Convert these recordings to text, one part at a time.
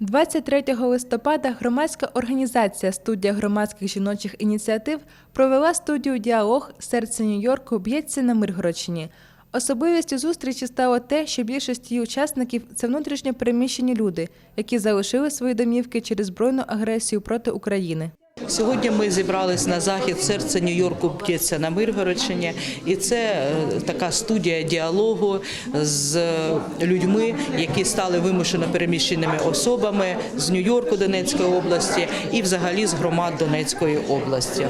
23 листопада громадська організація студія громадських жіночих ініціатив провела студію Діалог Серце Нью-Йорку б'ється на Миргородщині. Особливістю зустрічі стало те, що більшість її учасників це внутрішньо переміщені люди, які залишили свої домівки через збройну агресію проти України. Сьогодні ми зібрались на захід серце Нью-Йорку б'ється на Миргородщині, і це е, така студія діалогу з людьми, які стали вимушено переміщеними особами з Нью-Йорку Донецької області і взагалі з громад Донецької області.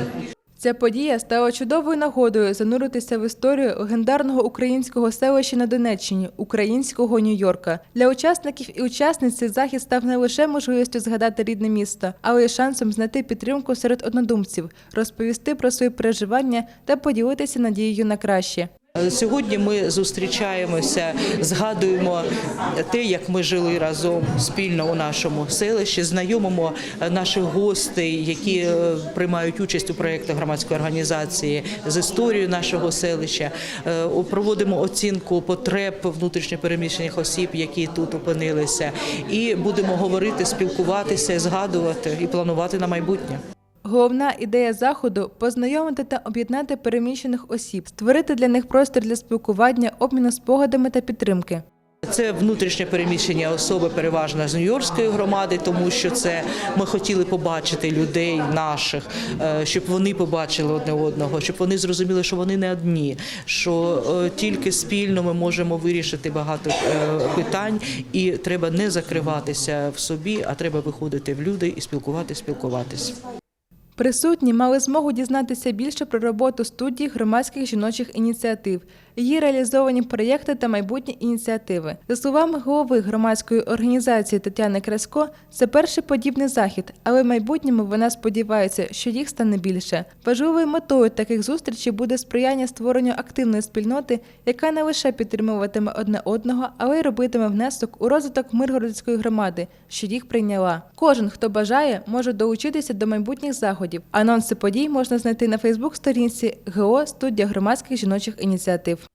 Ця подія стала чудовою нагодою зануритися в історію легендарного українського селища на Донеччині українського Нью-Йорка. Для учасників і учасниць цей захід став не лише можливістю згадати рідне місто, але й шансом знайти підтримку серед однодумців, розповісти про свої переживання та поділитися надією на краще. Сьогодні ми зустрічаємося, згадуємо те, як ми жили разом спільно у нашому селищі, знайомимо е, наших гостей, які е, приймають участь у проєктах громадської організації з історією нашого селища. Е, Проводимо оцінку потреб внутрішньопереміщених осіб, які тут опинилися, і будемо говорити, спілкуватися, згадувати і планувати на майбутнє. Головна ідея заходу познайомити та об'єднати переміщених осіб, створити для них простір для спілкування, обміну спогадами та підтримки. Це внутрішньо переміщені особи, переважно з Нью-Йоркської громади, тому що це ми хотіли побачити людей наших, е, щоб вони побачили одне одного, щоб вони зрозуміли, що вони не одні, що е, тільки спільно ми можемо вирішити багато е, питань, і треба не закриватися в собі, а треба виходити в люди і спілкуватися, спілкуватись. Присутні мали змогу дізнатися більше про роботу студії громадських жіночих ініціатив, її реалізовані проєкти та майбутні ініціативи. За словами голови громадської організації Тетяни Красько, це перший подібний захід, але в майбутньому вона сподівається, що їх стане більше. Важливою метою таких зустрічей буде сприяння створенню активної спільноти, яка не лише підтримуватиме одне одного, але й робитиме внесок у розвиток Миргородської громади, що їх прийняла. Кожен, хто бажає, може долучитися до майбутніх заходів. Анонси подій можна знайти на Фейсбук-сторінці ГО студія громадських жіночих ініціатив.